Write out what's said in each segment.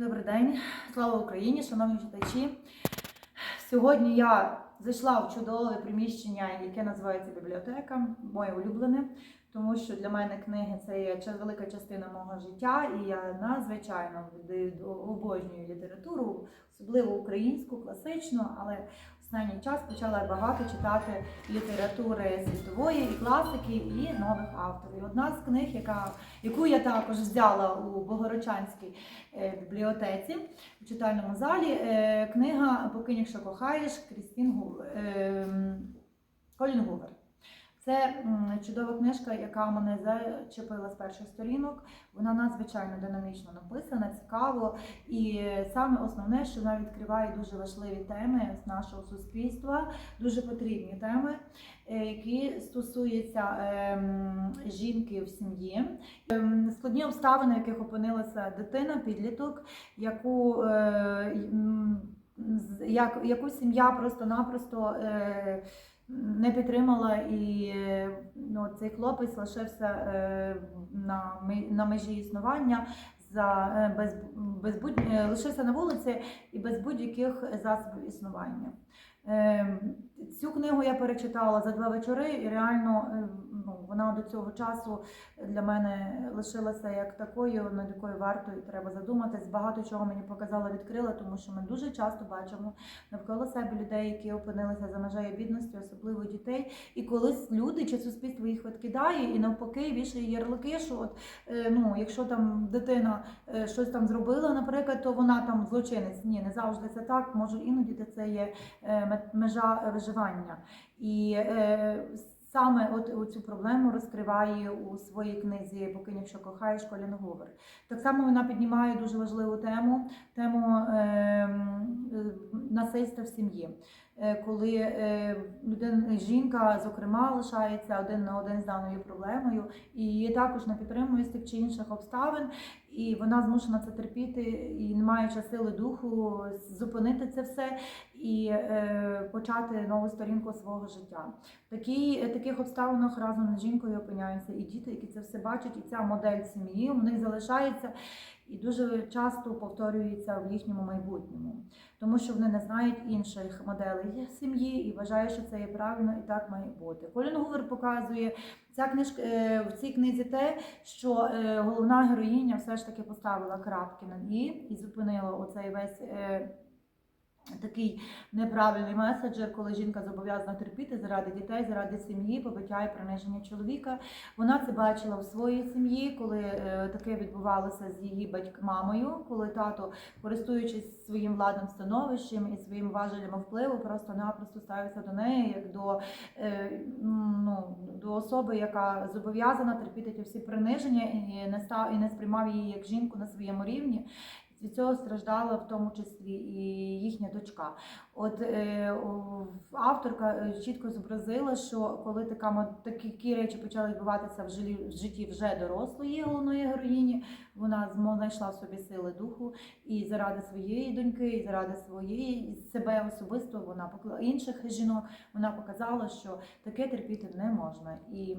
Добрий день, слава Україні, шановні читачі. Сьогодні я зайшла в чудове приміщення, яке називається бібліотека, моє улюблене, тому що для мене книги це є велика частина мого життя, і я надзвичайно обожнюю літературу, особливо українську, класичну, але останній час почала багато читати літератури світової і класики, і нових авторів. Одна з книг, яка, яку я також взяла у Богородчанській е, бібліотеці у читальному залі, е, книга Покинь, якщо кохаєш Крістін Гу- е, Колін Гувер. Це чудова книжка, яка мене зачепила з перших сторінок. Вона надзвичайно динамічно написана, цікаво. І саме основне, що вона відкриває дуже важливі теми з нашого суспільства, дуже потрібні теми, е, які стосуються ем, жінки в сім'ї. Ем, Складні обставини, в яких опинилася дитина, підліток, яку, е, як, яку сім'я просто-напросто. Не підтримала, і ну, цей хлопець лишився е, на, на межі існування за е, без, без будь, е, лишився на вулиці і без будь-яких засобів існування. Е, Цю книгу я перечитала за два вечори, і реально е, ну, вона до цього часу для мене лишилася як такою, над якою варто і треба задуматись. Багато чого мені показала, відкрила, тому що ми дуже часто бачимо навколо себе людей, які опинилися за межею бідності, особливо дітей. І колись люди чи суспільство їх відкидає, і навпаки вішає ярлики, що от е, ну, якщо там дитина е, щось там зробила, наприклад, то вона там злочинець. Ні, не завжди це так. Може іноді це є е, межа виживання. І саме от цю проблему розкриває у своїй книзі Покинь, якщо кохаєш Колін Гувер. Так само вона піднімає дуже важливу тему тему е, е, насильства в сім'ї. Е, Коли е, людина, жінка, зокрема, лишається один на один з даною проблемою, і її також не підтримує з тих чи інших обставин, і вона змушена це терпіти, і не маючи сили духу зупинити це все і е, почати нову сторінку свого життя. В таких обставинах разом з жінкою опиняються і діти, які це все бачать, і ця модель сім'ї у них залишається і дуже часто повторюється в їхньому майбутньому, тому що вони не знають інших моделей сім'ї і вважають, що це є правильно і так має бути. Колін Гувер показує ця книжка е, в цій книзі те, що е, головна героїня все ж таки поставила крапки над і і зупинила оцей весь. Такий неправильний меседжер, коли жінка зобов'язана терпіти заради дітей, заради сім'ї, побиття і приниження чоловіка. Вона це бачила в своїй сім'ї, коли е, таке відбувалося з її батьк мамою, коли тато, користуючись своїм владним становищем і своїм важелем впливу, просто-напросто ставився до неї як до, е, ну, до особи, яка зобов'язана терпіти ті всі приниження і не став і не сприймав її як жінку на своєму рівні. Від цього страждала в тому числі і їхня дочка. От е, авторка е, чітко зобразила, що коли така такі речі почали відбуватися в жилі- в житті вже дорослої головної героїні, вона знайшла в собі сили духу і заради своєї доньки, і заради своєї себе особисто вона інших жінок. Вона показала, що таке терпіти не можна. І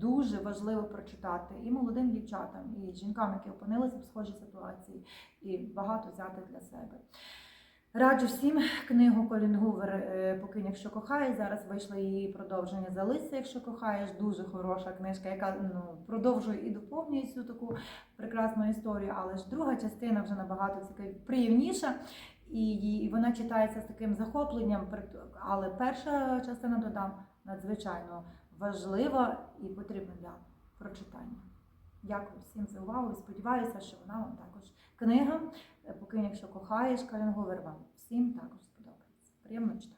дуже важливо прочитати і молодим дівчатам, і жінкам, які опинилися в схожій ситуації, і багато взяти для себе. Раджу всім книгу Колін Гувер е, Покинь, якщо кохаєш. Зараз вийшло її продовження Залися, якщо кохаєш. Дуже хороша книжка, яка ну, продовжує і доповнює цю таку прекрасну історію. Але ж друга частина вже набагато цікаві, приємніша. І, і вона читається з таким захопленням. Але перша частина додам надзвичайно важлива і потрібна для прочитання. Дякую всім за увагу і сподіваюся, що вона вам також книга. Покинь, якщо кохаєш, Калінговер вам всім також сподобається. Приємно читати.